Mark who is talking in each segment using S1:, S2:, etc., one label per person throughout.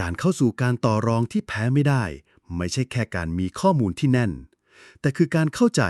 S1: การเข้าสู่การต่อรองที่แพ้ไม่ได้ ไม่ใช่แค่การมีข้อมูลที่แน่น แต่คือการเข้าใจ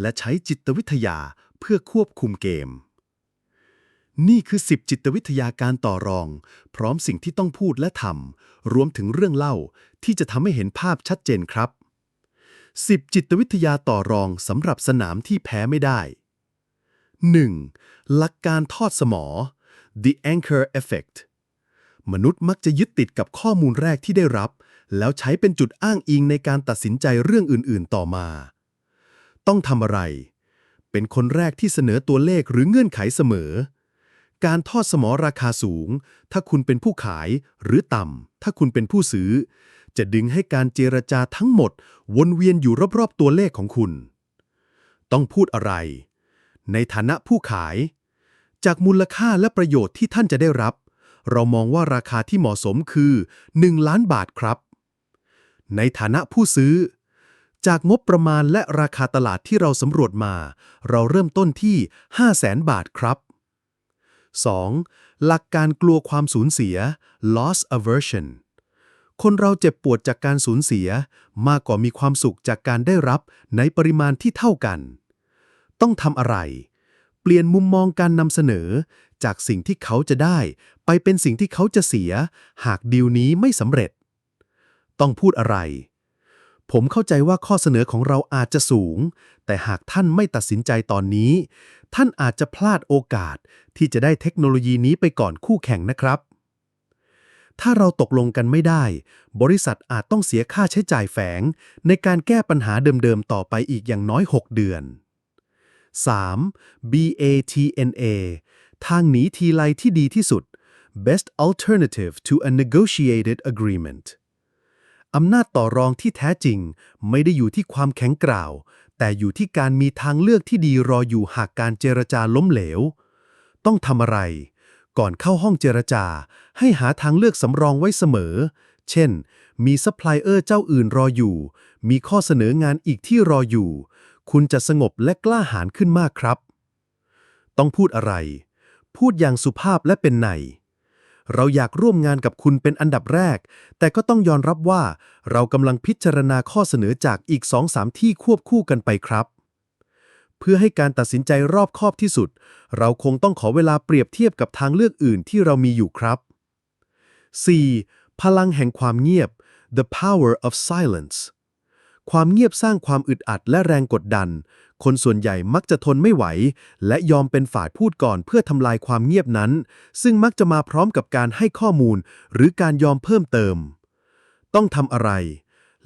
S1: และใช้จิตวิทยาเพื่อควบคุมเกม นี่คือ 10 จิตวิทยาการต่อรอง พร้อมสิ่งที่ต้องพูดและทำรวมถึงเรื่องเล่าที่จะทำให้เห็นภาพชัดเจนครับ 10 จิตวิทยาต่อรองสำหรับสนามที่แพ้ไม่ได้ 1. หลักการทอดสมอ the anchor effect มนุษย์มักจะยึดติดกับข้อมูลแรกที่ได้รับ แล้วใช้เป็นจุดอ้างอิงในการตัดสินใจเรื่องอื่นๆต่อมา ต้องทำอะไร เป็นคนแรกที่เสนอตัวเลขหรือเงื่อนไขเสมอ การทอดสมอราคาสูง ถ้าคุณเป็นผู้ขายหรือต่ำถ้าคุณเป็นผู้ซื้อ จะดึงให้การเจรจาทั้งหมด วนเวียนอยู่รอบๆตัวเลขของคุณ ต้องพูดอะไร ในฐานะผู้ขาย จากมูลค่าและประโยชน์ที่ท่านจะได้รับ เรามองว่าราคาที่เหมาะสมคือ 1 ล้านบาทครับ ในฐานะผู้ซื้อ จากงบประมาณและราคาตลาดที่เราสำรวจมา เราเริ่มต้นที่ 5 0 0แสนบาทครับ 2. หลักการกลัวความสูญเสีย loss aversion คนเราเจ็บปวดจากการสูญเสีย มากกว่ามีความสุขจากการได้รับในปริมาณที่เท่ากัน ต้องทำอะไร เปลี่ยนมุมมองการนำเสนอ จากสิ่งที่เขาจะได้ ไปเป็นสิ่งที่เขาจะเสีย หากดีลนี้ไม่สำเร็จ ต้องพูดอะไร ผมเข้าใจว่าข้อเสนอของเราอาจจะสูง แต่หากท่านไม่ตัดสินใจตอนนี้ ท่านอาจจะพลาดโอกาสที่จะได้เทคโนโลยีนี้ไปก่อนคู่แข่งนะครับ ถ้าเราตกลงกันไม่ได้ บริษัทอาจต้องเสียค่าใช้จ่ายแฝง ในการแก้ปัญหาเดิมๆต่อไปอีกอย่างน้อย 6 เดือน 3. BATNA ทางหนีทีไลที่ดีที่สุด Best Alternative to a Negotiated Agreement อำนาจต่อรองที่แท้จริง ไม่ได้อยู่ที่ความแข็งกร้าว แต่อยู่ที่การมีทางเลือกที่ดีรออยู่หากการเจรจาล้มเหลว ต้องทำอะไร ก่อนเข้าห้องเจรจา ให้หาทางเลือกสำรองไว้เสมอ เช่น มีซัพพลายเออร์เจ้าอื่นรออยู่ มีข้อเสนองานอีกที่รออยู่ คุณจะสงบและกล้าหาญขึ้นมากครับ ต้องพูดอะไร พูดอย่างสุภาพและเป็นในเราอยากร่วมงานกับคุณเป็นอันดับแรก แต่ก็ต้องยอมรับว่า เรากำลังพิจารณาข้อเสนอจากอีก2-3ที่ควบคู่กันไปครับ เพื่อให้การตัดสินใจรอบคอบที่สุด เราคงต้องขอเวลาเปรียบเทียบกับทางเลือกอื่นที่เรามีอยู่ครับ 4. พลังแห่งความเงียบ the power of silence ความเงียบสร้างความอึดอัดและแรงกดดัน คนส่วนใหญ่มักจะทนไม่ไหว และยอมเป็นฝ่ายพูดก่อนเพื่อทำลายความเงียบนั้น ซึ่งมักจะมาพร้อมกับการให้ข้อมูล หรือการยอมเพิ่มเติม ต้องทำอะไร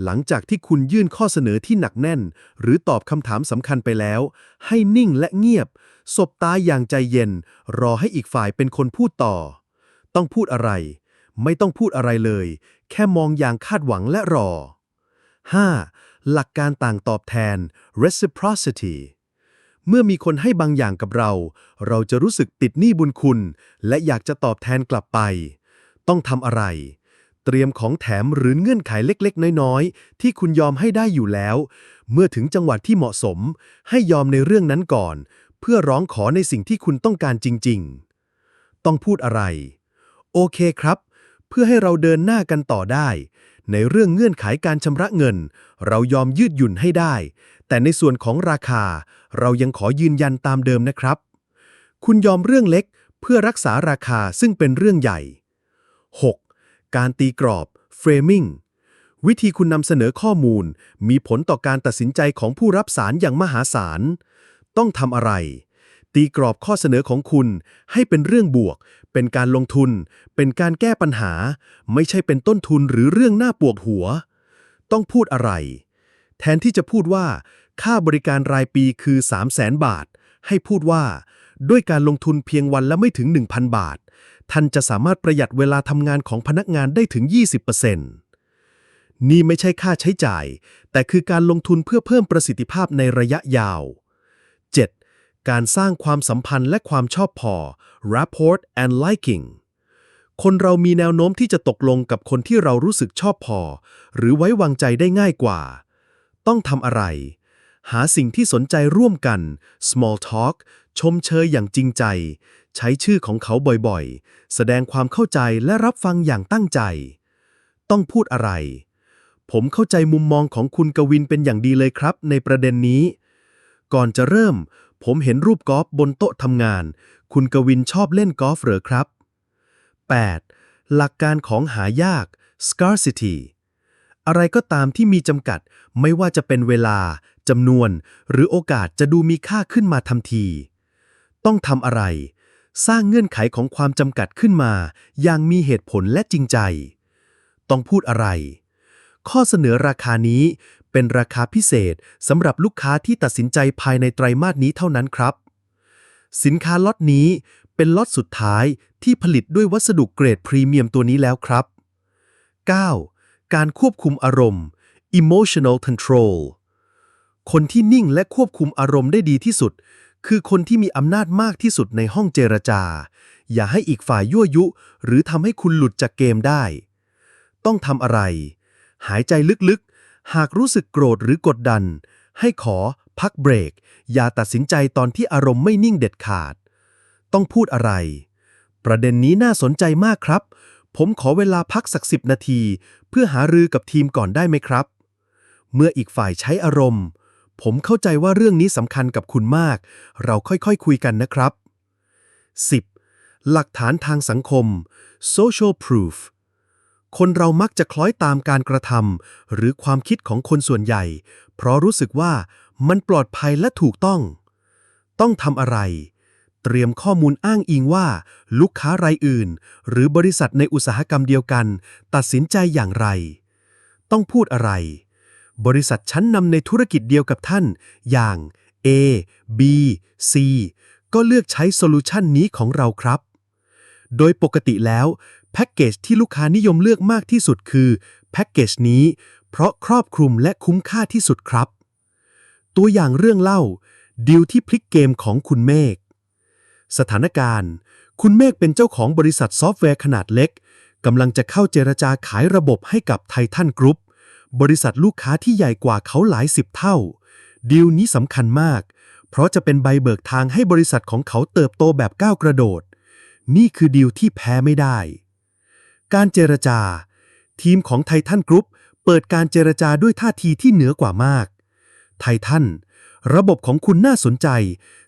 S1: หลังจากที่คุณยื่นข้อเสนอที่หนักแน่น หรือตอบคำถามสำคัญไปแล้ว ให้นิ่งและเงียบ สบตาอย่างใจเย็น รอให้อีกฝ่ายเป็นคนพูดต่อ ต้องพูดอะไร ไม่ต้องพูดอะไรเลย แค่มองอย่างคาดหวังและรอ 5. หลักการต่างตอบแทน reciprocity เมื่อมีคนให้บางอย่างกับเรา เราจะรู้สึกติดหนี้บุญคุณ และอยากจะตอบแทนกลับไป ต้องทำอะไร เตรียมของแถมหรือเงื่อนไขเล็กๆ น้อยๆ ที่คุณยอมให้ได้อยู่แล้ว เมื่อถึงจังหวะที่เหมาะสม ให้ยอมในเรื่องนั้นก่อน เพื่อร้องขอในสิ่งที่คุณต้องการจริง ๆ ต้องพูดอะไร โอเคครับ เพื่อให้เราเดินหน้ากันต่อได้ ในเรื่องเงื่อนไขการชำระเงิน เรายอมยืดหยุ่นให้ได้ แต่ในส่วนของราคา เรายังขอยืนยันตามเดิมนะครับ คุณยอมเรื่องเล็กเพื่อรักษาราคาซึ่งเป็นเรื่องใหญ่ 6. การตีกรอบ framing วิธีคุณนำเสนอข้อมูล มีผลต่อการตัดสินใจของผู้รับสารอย่างมหาศาล ต้องทำอะไร ตีกรอบข้อเสนอของคุณให้เป็นเรื่องบวก เป็นการลงทุน เป็นการแก้ปัญหา ไม่ใช่เป็นต้นทุนหรือเรื่องหน้าปวดหัว ต้องพูดอะไร แทนที่จะพูดว่า ค่าบริการรายปีคือ 3 0 0แสนบาท ให้พูดว่า ด้วยการลงทุนเพียงวันละไม่ถึง 1,000 บาท ท่านจะสามารถประหยัดเวลาทำงานของพนักงานได้ถึง 20%นี่ไม่ใช่ค่าใช้จ่าย แต่คือการลงทุนเพื่อเพิ่มประสิทธิภาพในระยะยาว 7. การสร้างความสัมพันธ์และความชอบพอ rapport and liking คนเรามีแนวโน้มที่จะตกลงกับคนที่เรารู้สึกชอบพอ หรือไว้วางใจได้ง่ายกว่า ต้องทำอะไร หาสิ่งที่สนใจร่วมกัน small talk ชมเชยอย่างจริงใจ ใช้ชื่อของเขาบ่อยๆ แสดงความเข้าใจและรับฟังอย่างตั้งใจ ต้องพูดอะไร ผมเข้าใจมุมมองของคุณกวินเป็นอย่างดีเลยครับ ในประเด็นนี้ ก่อนจะเริ่ม ผมเห็นรูปกอล์ฟบนโต๊ะทำงาน คุณกวินชอบเล่นกอล์ฟเหรอครับ 8. หลักการของหายาก scarcity อะไรก็ตามที่มีจำกัด ไม่ว่าจะเป็นเวลาจำนวน หรือโอกาสจะดูมีค่าขึ้นมาทันที ต้องทำอะไร สร้างเงื่อนไขของความจำกัดขึ้นมา อย่างมีเหตุผลและจริงใจ ต้องพูดอะไร ข้อเสนอราคานี้ เป็นราคาพิเศษสำหรับลูกค้าที่ตัดสินใจภายในไตรมาสนี้เท่านั้นครับ สินค้าล็อตนี้เป็นล็อตสุดท้ายที่ผลิตด้วยวัสดุเกรดพรีเมียมตัวนี้แล้วครับ 9. การควบคุมอารมณ์ emotional control คนที่นิ่งและควบคุมอารมณ์ได้ดีที่สุด คือคนที่มีอำนาจมากที่สุดในห้องเจรจา อย่าให้อีกฝ่ายยั่วยุ หรือทำให้คุณหลุดจากเกมได้ ต้องทำอะไร หายใจลึก หากรู้สึกโกรธหรือกดดัน ให้ขอพักเบรก อย่าตัดสินใจตอนที่อารมณ์ไม่นิ่งเด็ดขาด ต้องพูดอะไร ประเด็นนี้น่าสนใจมากครับ ผมขอเวลาพักสักสิบนาที เพื่อหารือกับทีมก่อนได้ไหมครับ เมื่ออีกฝ่ายใช้อารมณ์ ผมเข้าใจว่าเรื่องนี้สำคัญกับคุณมาก เราค่อยๆคคุยกันนะครับ 10. หลักฐานทางสังคม social proof คนเรามักจะคล้อยตามการกระทำหรือความคิดของคนส่วนใหญ่ เพราะรู้สึกว่ามันปลอดภัยและถูกต้อง ต้องทำอะไร เตรียมข้อมูลอ้างอิงว่า ลูกค้ารายอื่น หรือบริษัทในอุตสาหกรรมเดียวกัน ตัดสินใจอย่างไร ต้องพูดอะไร บริษัทชั้นนำในธุรกิจเดียวกับท่าน อย่าง A B C ก็เลือกใช้โซลูชันนี้ของเราครับ โดยปกติแล้ว แพ็กเกจที่ลูกค้านิยมเลือกมากที่สุดคือแพ็กเกจนี้ เพราะครอบคลุมและคุ้มค่าที่สุดครับ ตัวอย่างเรื่องเล่าดีลที่พลิกเกมของคุณเมฆสถานการณ์ คุณเมฆเป็นเจ้าของบริษัทซอฟต์แวร์ขนาดเล็กกำลังจะเข้าเจรจาขายระบบให้กับไททันกรุ๊ปบริษัทลูกค้าที่ใหญ่กว่าเขาหลายสิบเท่า ดีลนี้สำคัญมาก เพราะจะเป็นใบเบิกทางให้บริษัทของเขาเติบโตแบบก้าวกระโดด นี่คือดีลที่แพ้ไม่ได้ การเจรจา ทีมของไททันกรุ๊ปเปิดการเจรจาด้วยท่าทีที่เหนือกว่ามาก ไททันระบบของคุณน่าสนใจ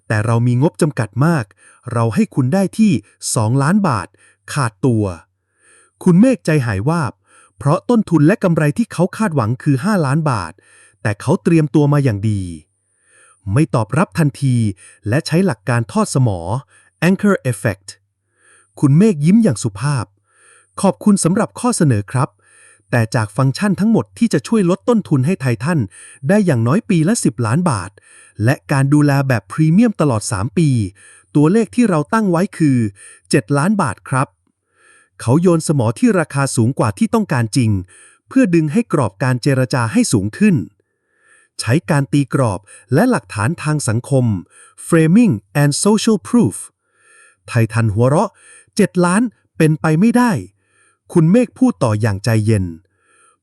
S1: แต่เรามีงบจำกัดมาก เราให้คุณได้ที่ 2 ล้านบาท ขาดตัว คุณเมฆใจหายวาบ เพราะต้นทุนและกำไรที่เขาคาดหวังคือ 5 ล้านบาท แต่เขาเตรียมตัวมาอย่างดี ไม่ตอบรับทันทีและใช้หลักการทอดสมอ anchor effect คุณเมฆยิ้มอย่างสุภาพ ขอบคุณสำหรับข้อเสนอครับ แต่จากฟังก์ชันทั้งหมดที่จะช่วยลดต้นทุนให้ไททันได้อย่างน้อยปีละ 10 ล้านบาท และการดูแลแบบพรีเมียมตลอด 3 ปี ตัวเลขที่เราตั้งไว้คือ 7 ล้านบาทครับ เขาโยนสมอที่ราคาสูงกว่าที่ต้องการจริง เพื่อดึงให้กรอบการเจรจาให้สูงขึ้น ใช้การตีกรอบและหลักฐานทางสังคม framing and social proof ไททันหัวเราะ 7 ล้านเป็นไปไม่ได้ คุณเมฆพูดต่ออย่างใจเย็น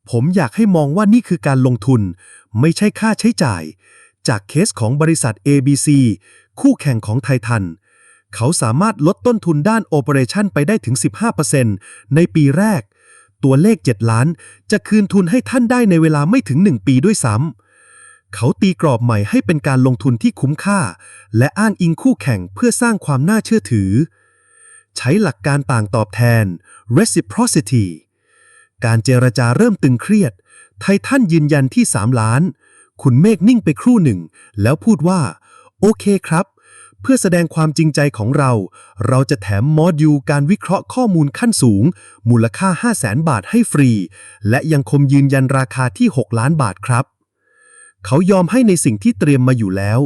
S1: ผมอยากให้มองว่านี่คือการลงทุน ไม่ใช่ค่าใช้จ่าย จากเคสของบริษัท ABC คู่แข่งของไททัน เขาสามารถลดต้นทุนด้านโอเปอเรชันไปได้ถึง 15%ในปีแรก ตัวเลข 7 ล้าน จะคืนทุนให้ท่านได้ในเวลาไม่ถึง 1 ปีด้วยซ้ำ เขาตีกรอบใหม่ให้เป็นการลงทุนที่คุ้มค่า และอ้างอิงคู่แข่งเพื่อสร้างความน่าเชื่อถือ ใช้หลักการต่างตอบแทน reciprocity การเจรจาเริ่มตึงเครียด ไททันยืนยันที่3ล้าน คุณเมฆนิ่งไปครู่หนึ่ง แล้วพูดว่า โอเคครับ เพื่อแสดงความจริงใจของเรา เราจะแถมโมดูลการวิเคราะห์ข้อมูลขั้นสูง มูลค่า 5 0 0แสนบาทให้ฟรี และยังคงยืนยันราคาที่ 6 ล้านบาทครับ เขายอมให้ในสิ่งที่เตรียมมาอยู่แล้ว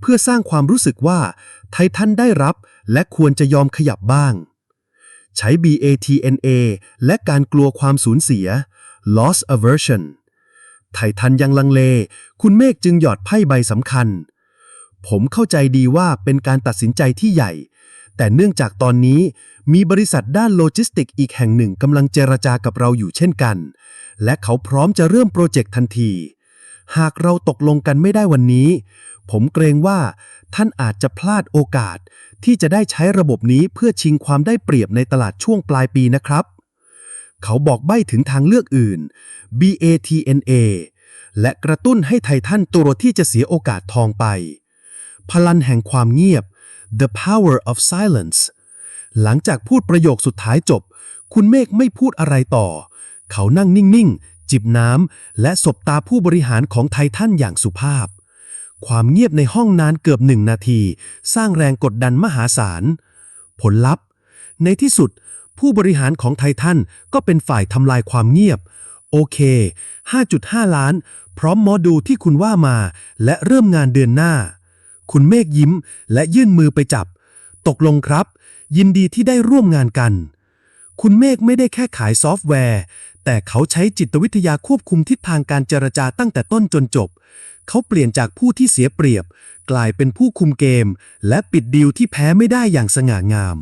S1: เพื่อสร้างความรู้สึกว่าไททันได้รับและควรจะยอมขยับบ้าง ใช้ BATNA และการกลัวความสูญเสีย loss aversion ไททันยังลังเล คุณเมฆจึงหยอดไพ่ใบสำคัญ ผมเข้าใจดีว่าเป็นการตัดสินใจที่ใหญ่ แต่เนื่องจากตอนนี้มีบริษัทด้านโลจิสติกอีกแห่งหนึ่งกำลังเจรจากับเราอยู่เช่นกัน และเขาพร้อมจะเริ่มโปรเจกต์ทันที หากเราตกลงกันไม่ได้วันนี้ ผมเกรงว่าท่านอาจจะพลาดโอกาส ที่จะได้ใช้ระบบนี้เพื่อชิงความได้เปรียบในตลาดช่วงปลายปีนะครับ เขาบอกใบ้ถึงทางเลือกอื่น BATNA และกระตุ้นให้ไททันตัวที่จะเสียโอกาสทองไป พลังแห่งความเงียบ The power of silence หลังจากพูดประโยคสุดท้ายจบ คุณเมฆไม่พูดอะไรต่อ เขานั่งนิ่ง ๆ จิบน้ำและสบตาผู้บริหารของไททันอย่างสุภาพ ความเงียบในห้องนานเกือบหนึ่งนาที สร้างแรงกดดันมหาศาล ผลลัพธ์ ในที่สุด ผู้บริหารของไททันก็เป็นฝ่ายทำลายความเงียบ โอเค 5.5 ล้าน พร้อมโมดูลที่คุณว่ามา และเริ่มงานเดือนหน้า คุณเมฆยิ้มและยื่นมือไปจับ ตกลงครับ ยินดีที่ได้ร่วมงานกัน คุณเมฆไม่ได้แค่ขายซอฟต์แวร์ แต่เขาใช้จิตวิทยาควบคุมทิศทางการเจรจาตั้งแต่ต้นจนจบ เขาเปลี่ยนจากผู้ที่เสียเปรียบ กลายเป็นผู้คุมเกม และปิดดีลที่แพ้ไม่ได้อย่างสง่างาม